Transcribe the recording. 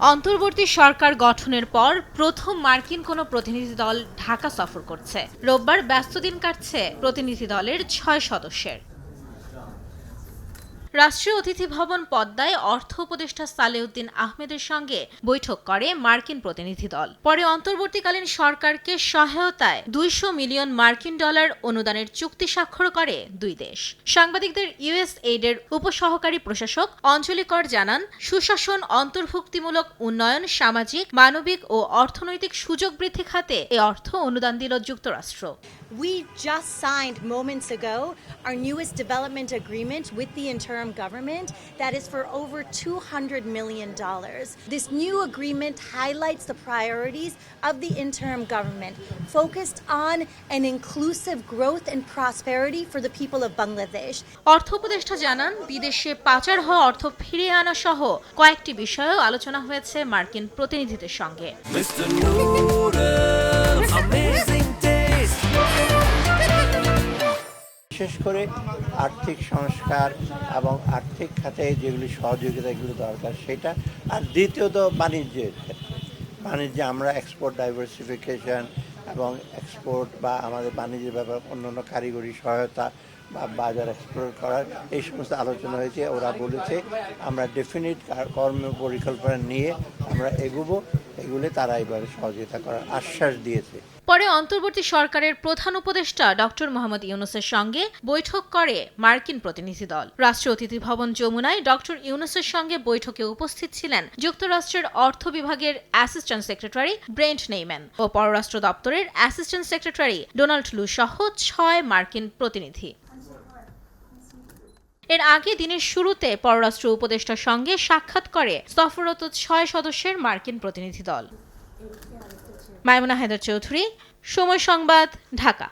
অন্তর্বর্তী সরকার গঠনের পর প্রথম মার্কিন কোনো প্রতিনিধি দল ঢাকা সফর করছে। রোববার ব্যস্ত দিন কাটছে প্রতিনিধি দলের ছয় সদস্যের। রাষ্ট্রীয় অতিথি ভবন পদ্মায় অর্থ উপদেষ্টা সালেউদ্দিন আহমেদের সঙ্গে বৈঠক করে মার্কিন প্রতিনিধি দল। পরে অন্তর্বর্তীকালীন সরকারকে সহায়তায় দুইশো মিলিয়ন মার্কিন ডলার অনুদানের চুক্তি স্বাক্ষর করে দুই দেশ। সাংবাদিকদের ইউএস এইডের উপসহকারী প্রশাসক অঞ্জলি কর জানান, সুশাসন অন্তর্ভুক্তিমূলক উন্নয়ন, সামাজিক, মানবিক ও অর্থনৈতিক সুযোগ বৃদ্ধি খাতে এ অর্থ অনুদান দিল যুক্তরাষ্ট্র। We just signed moments ago our newest development agreement with the interim government that is for over $200 million. This new agreement highlights the priorities of the interim government, focused on an inclusive growth and prosperity for the people of Bangladesh. অর্থ উপদেষ্টা জানান বিদেশে পাচার হওয়া অর্থ ফিরিয়ে আনা সহ কয়েকটি বিষয়েও আলোচনা হয়েছে মার্কিন প্রতিনিধিদের সঙ্গে বিশেষ করে আর্থিক সংস্কার এবং আর্থিক খাতে যেগুলি সহযোগিতাগুলো দরকার, সেটা আর দ্বিতীয়ত বাণিজ্যের ক্ষেত্রে। বাণিজ্যে আমরা এক্সপোর্ট ডাইভার্সিফিকেশন এবং এক্সপোর্ট বা আমাদের বাণিজ্যের ব্যাপারে অন্যান্য কারিগরি সহায়তা বা বাজার এক্সপ্লোর করার এই সমস্ত আলোচনা হয়েছে। ওরা বলেছে, আমরা ডেফিনিট কর্ম পরিকল্পনা নিয়ে আমরা এগুবো। এগুলো তারা এবারে সহযোগিতা করার আশ্বাস দিয়েছে। পরে অন্তর্বর্তী সরকারের প্রধান উপদেষ্টা ডক্টর মোহাম্মদ ইউনুসের সঙ্গে বৈঠক করে মার্কিন প্রতিনিধি দল। রাষ্ট্রীয় অতিথি ভবন যমুনায় ডক্টর ইউনুসের সঙ্গে বৈঠকে উপস্থিত ছিলেন যুক্তরাষ্ট্রের অর্থ বিভাগের অ্যাসিস্ট্যান্ট সেক্রেটারি ব্রেন্ট নেইম্যান ও পররাষ্ট্র দপ্তরের অ্যাসিস্ট্যান্ট সেক্রেটারি ডোনাল্ড লু সহ ছয় মার্কিন প্রতিনিধি। এর আগে দিনের শুরুতে পররাষ্ট্র উপদেষ্টার সঙ্গে সাক্ষাৎ করে সফররত ছয় সদস্যের মার্কিন প্রতিনিধি দল। মাইমুনা হায়দার চৌধুরী, সময় সংবাদ, ঢাকা।